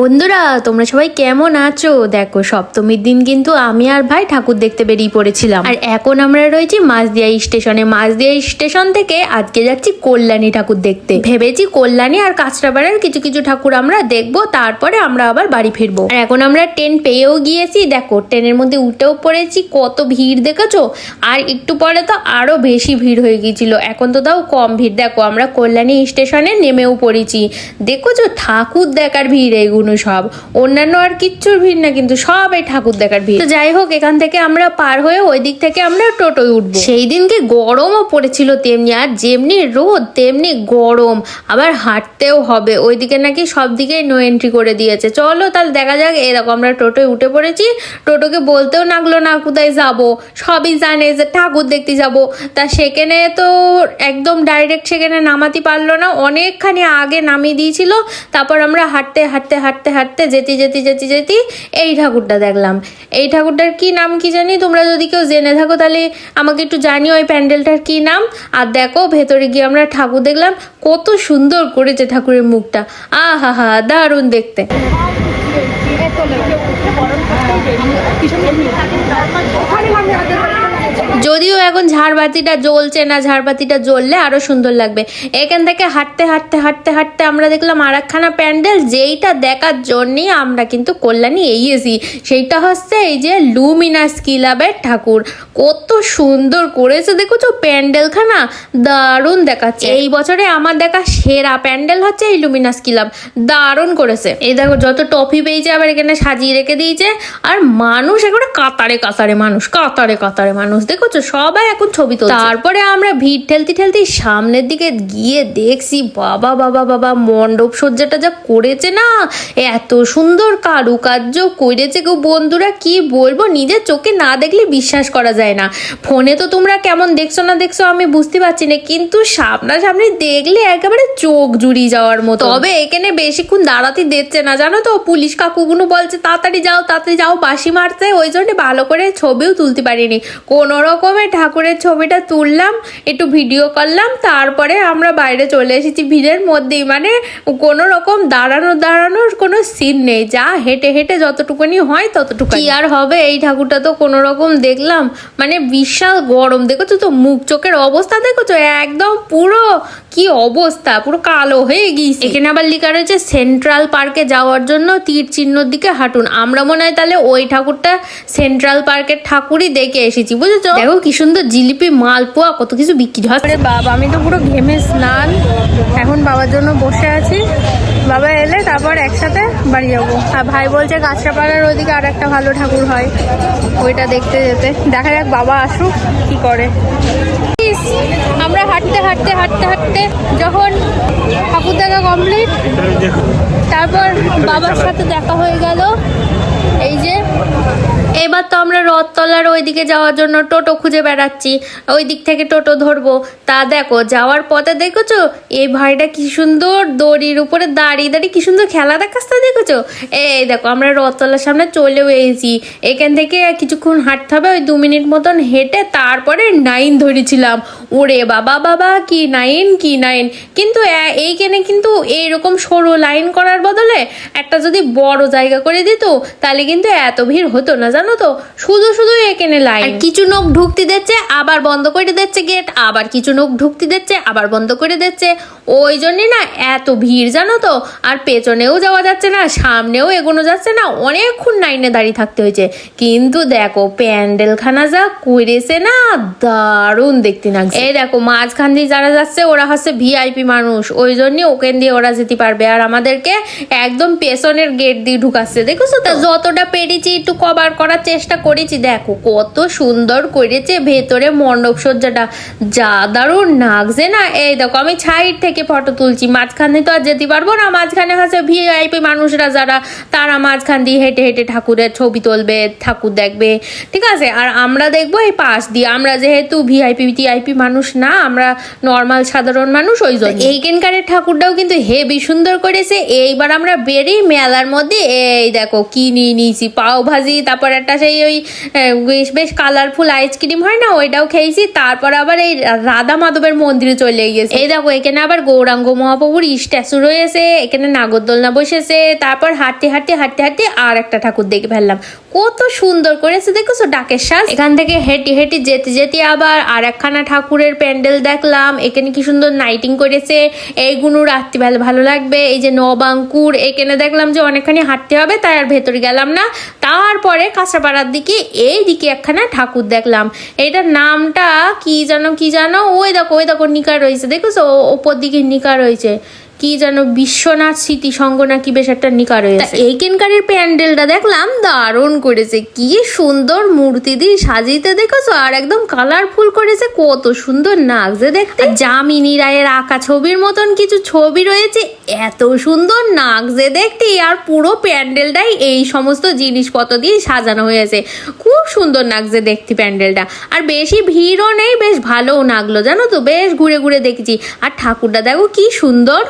বন্ধুরা, তোমরা সবাই কেমন আছো? দেখো, সপ্তমীর দিন কিন্তু আমি আর ভাই ঠাকুর দেখতে বেরিয়ে পড়েছিলাম। আর এখন আমরা রয়েছি মাঝদিয়া স্টেশনে। মাঝদিয়া স্টেশন থেকে আজকে যাচ্ছি কল্যাণী ঠাকুর দেখতে। ভেবেছি কল্যাণী আর কাঁচরাপাড়ার কিছু কিছু ঠাকুর আমরা দেখব, তারপরে আমরা আবার বাড়ি ফিরবো। আর এখন আমরা ট্রেন পেয়েও গিয়েছি। দেখো, ট্রেনের মধ্যে উঠেও পড়েছি, কত ভিড় দেখেছ? আর একটু পরে তো আরও বেশি ভিড় হয়ে গিয়েছিল। এখন তো তাও কম ভিড়। দেখো, আমরা কল্যাণী স্টেশনে নেমেও পড়েছি। দেখেছ? ঠাকুর দেখার ভিড় এগুলো সব। অন্যান্য আর কিচ্ছুর ভিড় না, কিন্তু সব এই ঠাকুর দেখার ভিড়। তো যাই হোক, এখান থেকে আমরা পার হয়ে ওই দিক থেকে আমরা টোটোয় উঠবো। সেই দিনকে গরমও পড়েছিল তেমনি, আর যেমনি রোদ, তেমনি গরম। আবার হাঁটতেও হবে। ওইদিকে নাকি সব দিকে নো এন্ট্রি করে দিয়েছে। চলো তাহলে দেখা যাক। এরকম আমরা টোটোয় উঠে পড়েছি। টোটোকে বলতেও লাগল না, কোথায় যাব? সবই জানে যে ঠাকুর দেখতে যাব। তা সেখানে তো একদম ডাইরেক্ট সেখানে নামাতে পারল না। অনেকখানি আগে নামিয়ে দিয়েছিল। তারপর আমরা হাঁটতে হাঁটতে হাঁটতে হাঁটতে হাঁটতে, যেতে যেতে যেতে যেতে এই ঠাকুরটা দেখলাম। এই ঠাকুরটার কি নাম কি জানি? তোমরা যদি কেউ জেনে থাকো তাহলে আমাকে একটু জানিও ওই প্যান্ডেলটার কি নাম। আর দেখো, ভেতরে গিয়ে আমরা ঠাকুর দেখলাম, কত সুন্দর করেছে ঠাকুরের মুখটা। আহা, হা দারুণ দেখতে। যদিও এখন ঝাড়বাতিটা জ্বলছে না, ঝাড়বাতিটা জ্বললে আরও সুন্দর লাগবে। এখান থেকে হাঁটতে হাঁটতে হাঁটতে হাঁটতে আমরা দেখলাম আর একখানা প্যান্ডেল, যেইটা দেখার জন্যই আমরা কিন্তু কল্যাণী এগিয়েছি। সেইটা হচ্ছে এই যে লুমিনাস কিলাবের ঠাকুর। কত সুন্দর করেছে, দেখেছ? প্যান্ডেলখানা দারুণ দেখাচ্ছে। এই বছরে আমার দেখা সেরা প্যান্ডেল হচ্ছে এই লুমিনাস ক্লাব। দারুণ করেছে। এই দেখো, যত টফি পেয়েছে আবার এখানে সাজিয়ে রেখে দিয়েছে। আর মানুষ একেবারে কাতারে কাতারে মানুষ, কাতারে কাতারে মানুষ। দেখেছ সবাই এখন ছবি তুলছে। তারপরে আমরা ভিড় ঠেলতে ঠেলতে সামনের দিকে গিয়ে দেখছি বাবা বাবা বাবা মণ্ডপ সজ্জাটা যা করেছে না? এত সুন্দর কারুকার্য করেছে গো বন্ধুরা কি বলব? নিজের চোখে না দেখলে বিশ্বাস করা যায় না। ফোনে তো তোমরা কেমন দেখছ না দেখছ আমি বুঝতে পারছি না কিন্তু সামনাসামনি দেখলে একেবারে চোখ জুড়িয়ে যাওয়ার মতো। তবে এখানে বেশিক্ষণ দাঁড়াতে দিচ্ছে না জানো তো? পুলিশ কাকুগুলো বলছে তাড়াতাড়ি যাও তাড়াতাড়ি যাও বাসি মারতে। ওই জন্য ভালো করে ছবিও তুলতে পারিনি। কোনো রকমে ঠাকুরের ছবিটা তুললাম একটু ভিডিও করলাম তারপরে আমরা বাইরে চলে এসেছি ভিড়ের মধ্যেই। মানে কোনো রকম দাঁড়ানো দাঁড়ানোর কোনো সিন নেই। যা হেঁটে হেঁটে যতটুকুনি হয় ততটুকু কি আর হবে? এই ঠাকুরটা তো কোনো রকম দেখলাম। মানে বিশাল গরম। দেখেছ তো? মুখ চোখের অবস্থা দেখেছ? একদম পুরো কি অবস্থা? পুরো কালো হয়ে গিয়েছে। এখানে আবার লেখা রয়েছে সেন্ট্রাল পার্কে যাওয়ার জন্য তীর চিহ্নর দিকে হাঁটুন। আমরা মনে হয় তাহলে ওই ঠাকুরটা সেন্ট্রাল পার্কের ঠাকুরই দেখে এসেছি বুঝেছ? দেখো কি সুন্দর জিলিপি, মালপোয়া, কত কিছু বিক্রি হয়। বাবা, আমি তো পুরো ঘেমে স্নান। এখন বাবার জন্য বসে আছি। বাবা এলে তারপর একসাথে বাড়ি যাব। আর ভাই বলছে কাঁচরাপাড়ার ওইদিকে আর একটা ভালো ঠাকুর হয়। ওইটা দেখতে যেতে। দেখা যাক বাবা আসুক, কি করে। আমরা হাঁটতে হাঁটতে হাঁটতে হাঁটতে যখন ঠাকুর দেখা কমপ্লিট তারপর বাবার সাথে দেখা হয়ে গেল। এই যে, এবার তো আমরা রথতলার ওইদিকে যাওয়ার জন্য টোটো খুঁজে বেড়াচ্ছি। ওই দিক থেকে টোটো ধরবো। তা দেখো, যাওয়ার পথে দেখেছ? এই ভাইটা কি সুন্দর দড়ির উপরে দাঁড়িয়ে দাঁড়িয়ে কি সুন্দর খেলা দেখাচ্ছে দেখেছ? এই দেখো, আমরা রথতলার সামনে চলেও এসেছি। এখান থেকে কিছুক্ষণ হাঁটতে হবে, ওই দু মিনিট মতন হেঁটে তারপরে নাইন ধরেছিলাম। ওরে বাবা বাবা, কি নাইন কি নাইন? কিন্তু এইখানে কিন্তু এইরকম সরু লাইন করার বদলে একটা যদি বড় জায়গা করে দিত, তাহলে কিন্তু এত ভিড় হতো না জানো তো? শুধু শুধু এখানে লাইন কিছু লোক ঢুকতে দিচ্ছে আবার বন্ধ করে দিচ্ছে গেট আবার কিছু লোক ঢুকতে দিচ্ছে আবার বন্ধ করে দিচ্ছে। ওই জন্যে না এত ভিড় জানো তো? আর পেছনেও যাওয়া যাচ্ছে না সামনেও এগোনো যাচ্ছে না অনেকক্ষণ লাইনে দাঁড়িয়ে থাকতে হয়েছে। কিন্তু দেখো প্যান্ডেলখানা যা করেছে না দারুণ দেখতে না এই দেখো মাঝখান দিয়ে যারা যাচ্ছে ওরা হচ্ছে ভিআইপি মানুষ। ওই জন্য ওখান দিয়ে ওরা যেতে পারবে। আর আমাদেরকে একদম পেছনের গেট দিয়ে ঢুকাচ্ছে দেখেছ তো? যতটা পেরেছি, একটু কভার করার চেষ্টা করেছি। দেখো, কত সুন্দর করেছে ভেতরে মণ্ডপ সজ্জাটা। যা দারুণ লাগছে না? এই দেখো, আমি সাইড থেকে ফটো তুলছি। মাঝখানে তো আর যেতে পারব না। মাঝখানে হচ্ছে ভিআইপি মানুষরা যারা, তারা মাঝখান দিয়ে হেঁটে হেঁটে ঠাকুরের ছবি তুলবে, ঠাকুর দেখবে। ঠিক আছে? আর আমরা দেখব এই পাশ দিয়ে। আমরা যেহেতু ভিআইপি টিআইপি মানুষ না, আমরা নর্মাল সাধারণ মানুষ, ওই জন্য। এইখানকারের ঠাকুরটাও কিন্তু হেভি সুন্দর করেছে। এইবার আমরা বেরিয়ে মেলার মধ্যে। এই দেখো, কি নিয়ে নিয়েছি, পাও ভাজি, তারপর একটা সেই ওই বেশ বেশ কালারফুল আইসক্রিম হয় না, ওইটাও খেয়েছি, তারপর আবার এই রাধা মাধবের মন্দিরে চলে গিয়েছে। এই দেখো, এখানে আবার গৌরাঙ্গ মহাপ্রভুর স্ট্যাচু রয়েছে, এখানে নাগরদোলনা বসেছে, তারপর হাঁটতে হাঁটতে হাঁটতে হাঁটতে আর একটা ঠাকুর দেখে ফেললাম। কত সুন্দর করেছে, দেখেছ, ডাকের সাজ? এখান থেকে হেঁটে হেঁটে, যেতে যেতে আবার আর একখানা ঠাকুরের প্যান্ডেল দেখলাম, এখানে কি সুন্দর নাইটিং করেছে এইগুলো রাত্রিবেলা ভালো লাগবে, এই যে নবাঙ্কুর, এখানে দেখলাম যে অনেকখানি হাঁটতে হবে, তাই আর ভেতরে গেলাম না। তারপরে কাঁচরাপাড়ার দিকে এই দিকে একখানা ঠাকুর দেখলাম। এটার নামটা কি জানো কি জানো ওই দেখো ওই দেখো নিকা রয়েছে। দেখেছ? ওপর দিকে নিকা রয়েছে। কি যেন বিশ্বনাথ স্মৃতি সংঘ নাকি বেশ একটা নিকা রয়েছে। এইখানকারের প্যান্ডেলটা দেখলাম দারুণ করেছে। কি সুন্দর মূর্তি দিয়ে সাজিতে দেখেছ? আর একদম কালারফুল করেছে কত সুন্দর লাগছে দেখতে। যামিনী রায়ের আঁকা ছবির মতন কিছু ছবি রয়েছে এত সুন্দর লাগছে দেখতে। আর পুরো প্যান্ডেলটাই এই সমস্ত জিনিসপত্র দিয়ে সাজানো হয়েছে। খুব সুন্দর লাগছে দেখতে প্যান্ডেলটা। আর বেশি ভিড়ও নেই বেশ ভালোও লাগল জানো তো? বেশ ঘুরে ঘুরে দেখেছি। আর ঠাকুরটা দেখো কি সুন্দর।